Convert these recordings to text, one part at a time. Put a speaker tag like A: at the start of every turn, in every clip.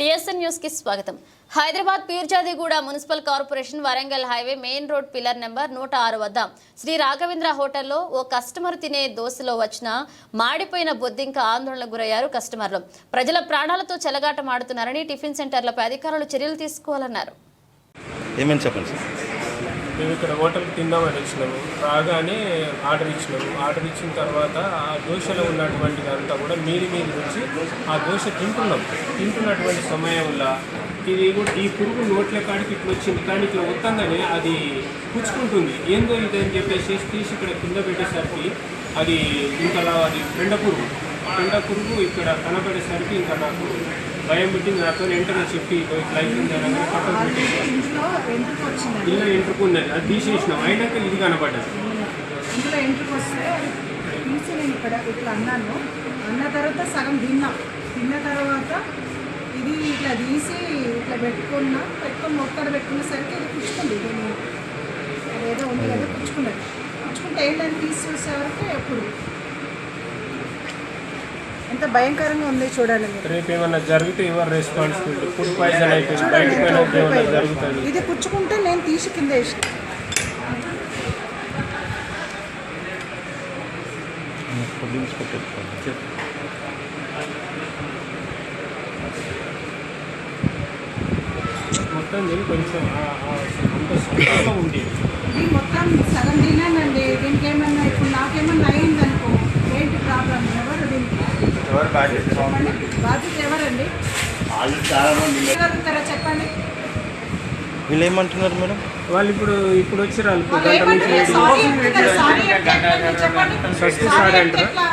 A: TSN న్యూస్కి స్వాగతం. Hyderabad Peerzadiguda municipal corporation Warangal highway main road pillar number నూట ఆరు వద్ద శ్రీ రాఘవేంద్ర హోటల్లో ఓ కస్టమర్ తినే దోశలో వచ్చిన మాడిపోయిన బొద్దింక ఆందోళనకు గురయ్యారు కస్టమర్లు. ప్రజల ప్రాణాలతో చెలగాటమాడుతున్నారని టిఫిన్ సెంటర్లపై అధికారులు చర్యలు తీసుకోవాలన్నారు.
B: ఏమని చెప్పండి సార్?
C: మేము ఇక్కడ హోటల్కి తిందామని వచ్చినాము. రాగానే ఆర్డర్ ఇచ్చినాము. ఆర్డర్ ఇచ్చిన తర్వాత ఆ దోశలో ఉన్నటువంటిది అంతా కూడా మీది మీది వచ్చి ఆ దోశ తింటున్నాం. తింటున్నటువంటి సమయంలో ఇది కూడా ఈ పురుగు నోట్ల కాడికి ఇట్లా వచ్చింది. కానీ ఇట్లా వస్తుందని అది పుచ్చుకుంటుంది. ఏందో ఇది అని చెప్పేసి తీసి ఇక్కడ కింద పెట్టేసరికి అది ఇంకలా అది పెండ పురుగు. పెండ పురుగు ఇక్కడ కనబడేసరికి ఇంకా నాకు భయం పెట్టింది నాతో వెంటనే చెప్పి ఇట్లా అయిపోయింది అనగా పక్కన పెట్టేసాను
D: ఎంట్రుకు
C: ఎంట్రుకున్నది అది తీసేసినాం. అయినాక ఇది కనబడ్డది.
D: ఇంట్లో ఎంట్రుకు వస్తే తీసి నేను ఇక్కడ ఇట్లా అన్నాను. అన్న తర్వాత సగం తిన్నా. తిన్న తర్వాత ఇది ఇట్లా తీసి ఇట్లా పెట్టుకున్నా పెట్టుకొని మొక్కడ పెట్టుకునేసరికి ఇది పుచ్చుకుంది. దీన్ని అదేదో ఉంది కదా పుచ్చుకున్నది పుచ్చుకుంటే ఏంటని తీసి చూసేవరకు ఎప్పుడు? ఎంత భయంకరంగా ఉంది చూడండి
C: రేపు ఏమన్నా జరిగితే ఎవరు రెస్పాన్సిబిలిటీ ఫుడ్ పాయిజన్ అయిపోయింది?
D: ఇది పుచ్చుకుంటే నేను తీసి కింద వేసిన.
C: మొత్తం కొంచెం
D: మొత్తం సగం తిన్నానండి దీనికి ఏమన్నా ఇప్పుడు నాకేమన్నా అయింది అనుకో ఏంటి ప్రాబ్లం ఎవరు దీనికి
B: ఎవరు బాధ్యత
D: చెప్పండి. బాధ్యత ఎవరండి? ఎవరుతారా చెప్పండి.
B: వీళ్ళు ఏమంటున్నారు మేడం?
C: వాళ్ళు ఇప్పుడు ఇప్పుడు వచ్చి వాళ్ళు.
D: వాళ్ళు
C: ఫస్ట్
D: సారీ
C: అంటారా?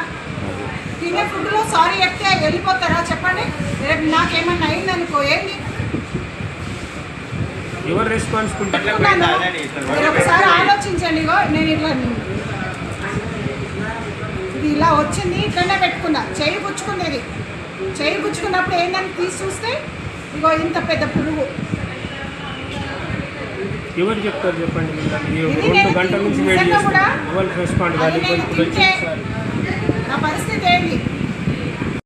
D: తినే ఫుడ్లో సారీ చెప్తే వెళ్ళిపోతారా? చెప్పండి. రేపు నాకేమన్నా అయిందనుకో ఏంటి
C: ఎవరు రెస్పాన్సిబిలిటీ
D: ఒకసారి ఆలోచించండి నేను ఇట్లా ఇది ఇలా వచ్చింది ఇట్లనే పెట్టుకున్నా. చేయి గుచ్చుకుంది ఇది చేయి గుచ్చుకున్నప్పుడు ఏంటని తీసి చూస్తే ఇగో ఇంత పెద్ద పురుగు.
C: ఎవరు చెప్తారు చెప్పండి రెండు గంటల నుంచి
D: నా పరిస్థితి ఏంటి